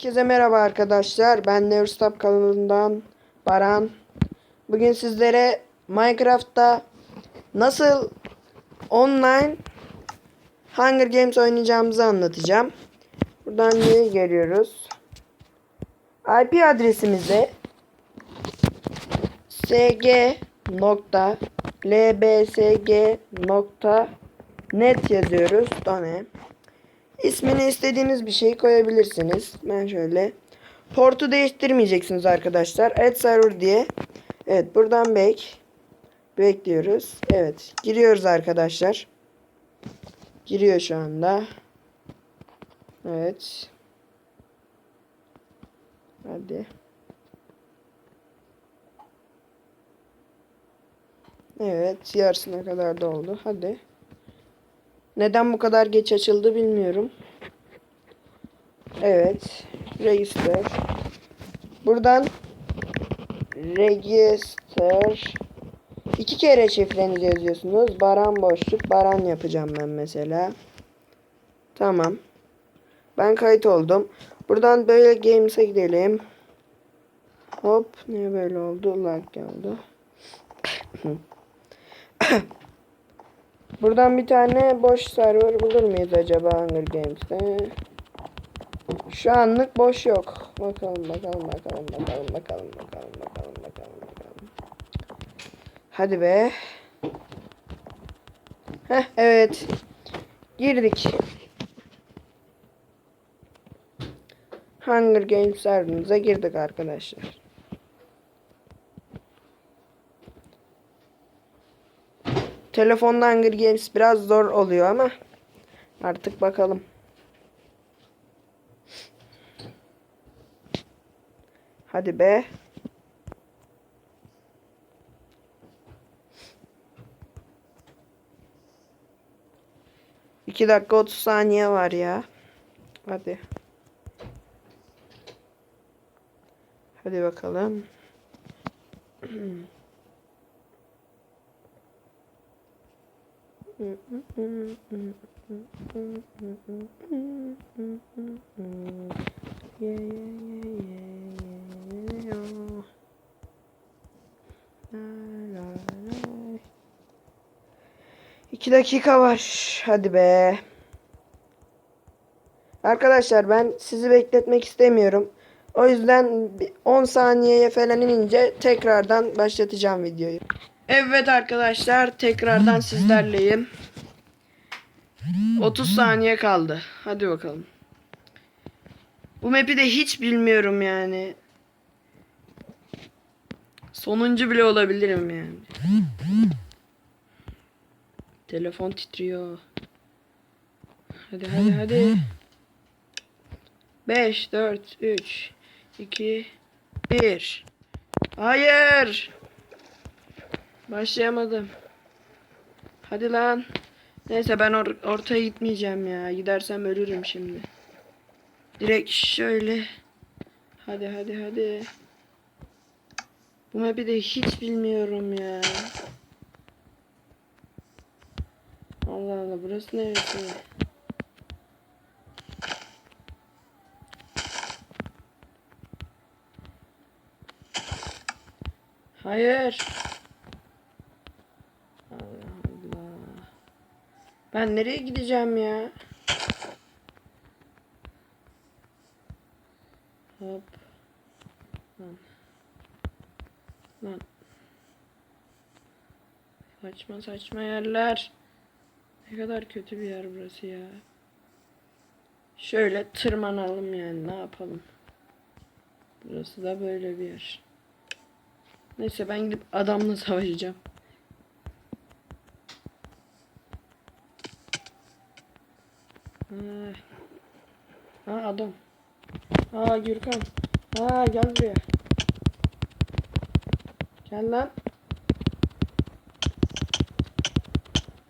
Herkese merhaba arkadaşlar. Ben Neurstop kanalından Baran. Bugün sizlere Minecraft'ta nasıl online Hunger Games oynayacağımızı anlatacağım. Buradan niye geliyoruz? IP adresimize sg.lbsg.net yazıyoruz. Done. İsmini istediğiniz bir şey koyabilirsiniz. Ben şöyle. Portu değiştirmeyeceksiniz arkadaşlar. Add server diye. Evet buradan back. Bekliyoruz. Evet. Giriyoruz arkadaşlar. Giriyor şu anda. Evet. Hadi. Evet. Yarısına kadar doldu. Hadi. Neden bu kadar geç açıldı bilmiyorum. Evet. Register. Buradan Register iki kere şifrenizi yazıyorsunuz. Baran boşluk. Baran yapacağım ben mesela. Tamam. Ben kayıt oldum. Buradan böyle Games'e gidelim. Hop. Niye böyle oldu? Lag geldi. Buradan bir tane boş server bulur muyuz acaba Hunger Games'te? Şu anlık boş yok. Bakalım bakalım bakalım bakalım bakalım bakalım bakalım bakalım bakalım. Hadi be. Heh evet. Girdik. Hunger Games serverımıza girdik arkadaşlar. Telefonda Hunger Games biraz zor oluyor ama artık bakalım. Hadi be. İki dakika 30 saniye var ya. Hadi. Hadi bakalım. Yeah. İki dakika var. Hadi be. Arkadaşlar ben sizi bekletmek istemiyorum. O yüzden bir 10 saniyeye falan inince tekrardan başlatacağım videoyu. Evet arkadaşlar tekrardan sizlerleyim. 30 saniye kaldı. Hadi bakalım. Bu map'i de hiç bilmiyorum yani. Sonuncu bile olabilirim yani. Telefon titriyor. Hadi hadi hadi. 5 4 3 2 1 Hayır. Başlayamadım. Hadi lan. Neyse ben or ortaya gitmeyeceğim ya. Gidersem ölürüm şimdi. Direkt şöyle. Hadi hadi hadi. Bu map'i de hiç bilmiyorum ya. Allah Allah burası neresi? Hayır. Allah Allah. Ben nereye gideceğim ya? Hop. Lan. Lan. Saçma saçma yerler. Ne kadar kötü bir yer burası ya. Şöyle tırmanalım yani ne yapalım. Burası da böyle bir yer. Neyse ben gidip adamla savaşacağım. Ha, ha adam. Aa Gürkan. Aa gel buraya. Gel lan.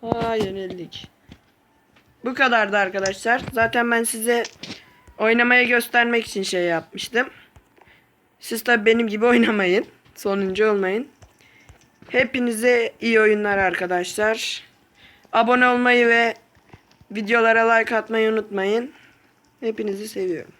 Aa yenildik. Bu kadardı arkadaşlar. Zaten ben size oynamaya göstermek için şey yapmıştım. Siz tabi benim gibi oynamayın. Sonuncu olmayın. Hepinize iyi oyunlar arkadaşlar. Abone olmayı ve videolara like atmayı unutmayın. Hepinizi seviyorum.